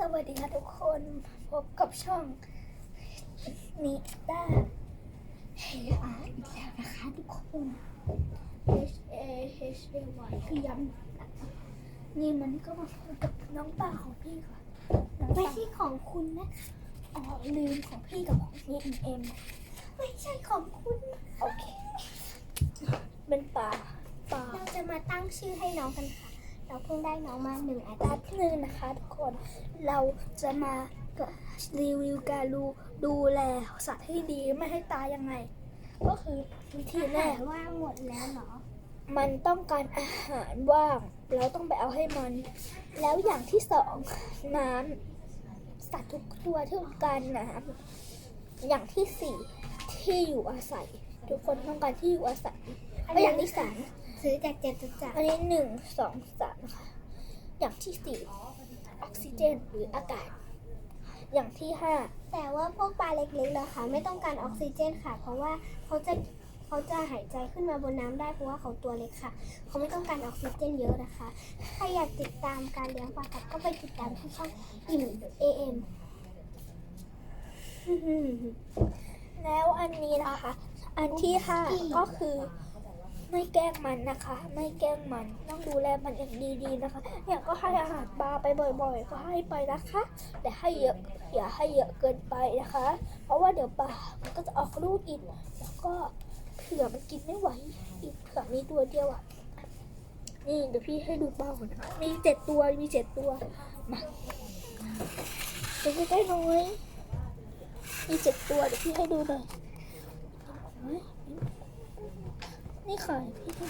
สวัสดีค่ะทุกคนพบกับช่องนิต้าเฮอาร์อีกแล้วนะคะทุกคน H A H A Y คือย้ำนี่มันก็มาพบกับน้องป่าของพี่ค่ะน้องไม่ใช่ของคุณนะคะอ๋อลืมของพี่กับของพี่เอ็มเอ็มไม่ใช่ของคุณโอเคเป็นป่าป่าเราจะมาตั้งชื่อให้น้องกันค่ะ เราเพิ่งได้น้องมาหนึ่งอาทิแป๊ตบย์นึงนะคะทุกคน เราจะมารีวิวการดูดูแลสัตว์ให้ดีไม่ให้ตายยังไง ก็คือวิธีแรกว่าหมดแล้วเหรอมันต้องการอาหารว่าง เราต้องไปเอาให้มัน แล้วอย่างที่สองน้ำสัตว์ทุกตัวที่ต้องการน้ำอย่างที่สี่ที่อยู่อาศัย ทุกคนต้องการที่อยู่อาศัยแล้วอย่างที่สาม ซื้อจากเจ็ดจุดจักรอันนี้หนึ่งสองสามนะคะอย่างที่สี่ออกซิเจนหรืออากาศ อย่างที่ห้าแต่ว่าพวกปลาเล็กๆนะคะไม่ต้องการออกซิเจนค่ะ เพราะว่าเขาจะเขาจะหายใจขึ้นมาบนน้ำได้เพราะว่าเขาตัวเล็กค่ะ เขาไม่ต้องการออกซิเจนเยอะนะคะถ้าอยากติดตามการเลี้ยงปลากัดก็ไปติดตามที่ช่องอิ่ม AM แล้วอันนี้นะคะ อันที่ห้าก็คือ ไม่แกล้งมันนะคะ ไม่แกล้งมันต้องดูแลมันอย่างดีๆนะคะเนี่ยก็ให้อาหารปลาไปบ่อยๆ ก็ให้ไปนะคะ แต่ให้เยอะอย่าให้เยอะเกินไปนะคะ เพราะว่าเดี๋ยวปลามันก็จะออกลูกอีกแล้วก็เผื่อมันกินไม่ไหวอีกเผื่อมีตัวเดียวอะนี่เดี๋ยวพี่ให้ดูเป้าก่อนะมีเจ็ดตัวมีเจ็ดตัวมาดูใกล้ๆหน่อยมีเจ็ดตัวเดี๋ยวพี่ให้ดูหน่อย นไหมนี่ค่ะพี่ดู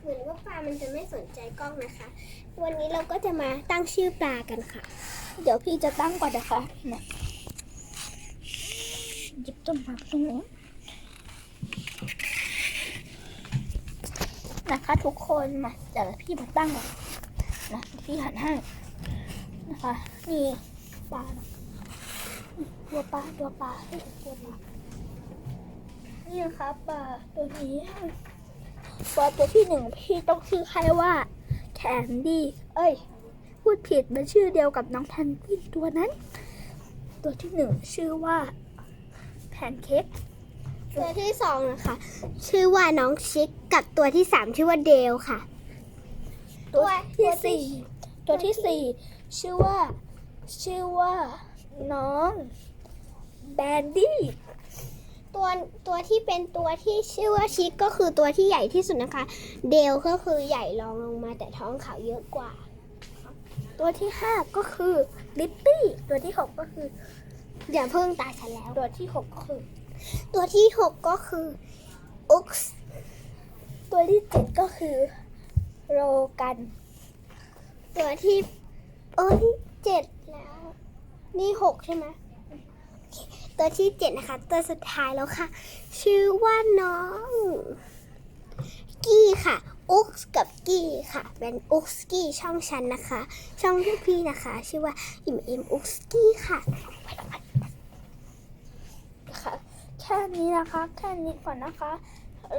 เหมือนว่าปลามันจะไม่สนใจกล้องนะคะ วันนี้เราก็จะมาตั้งชื่อปลากันค่ะ เดี๋ยวพี่จะตั้งก่อนนะคะนะหยิบต้นไม้ตรงนี้นะคะทุกคนมาเดี๋ยวพี่มาตั้งก่อนนะพี่หันให้นะคะนี่ปลานะ ตัวปลาตัวปลาเอ้ตัวปลานี่นะคะปลาตัวนี้ปลาตัวที่หนึ่งพี่ต้องชื่อใครว่าแคนดี้ เอ้ย พูดผิดมันชื่อเดียวกับน้องแพนกวินตัวนั้น ตัวที่หนึ่งชื่อว่าแพนเค้กตัวที่สองนะคะ ชื่อว่าน้องชิคกับตัวที่สามชื่อว่าเดลค่ะ ตัวที่สี่ตัวที่สี่ชื่อว่า ชื่อว่า น้องแบนดี้ตัวตัวที่เป็นตัวที่ชื่อว่าชิคก็คือตัวที่ใหญ่ที่สุดนะคะ เดลก็คือใหญ่รองลงมาแต่ท้องขาวเยอะกว่า ตัวที่ห้าก็คือลิปปี้ ตัวที่หกก็คืออย่าเพิ่งตาฉันแล้ว ตัวที่หกก็คือ ตัวที่หกก็คืออุกส์ตัวที่เจ็ดก็คือโรกัน ตัวที่เอ้ยเจ็ดแล้ว นี่หกใช่ไหมตัวที่เจ็ดนะคะ ตัวสุดท้ายแล้วค่ะ ชื่อว่าน้อง กี้ค่ะ อุกกับกี้ค่ะ เป็นอุกกี้ช่องฉันนะคะ ช่องพี่พี่นะคะ ชื่อว่าอิมเอ็มอุกกี้ค่ะนะคะแค่นี้นะคะ แค่นี้ก่อนนะคะ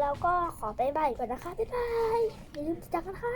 แล้วก็ขอไปบายก่อนนะคะ บ๊ายบาย อย่าลืมติดตามกันนะคะ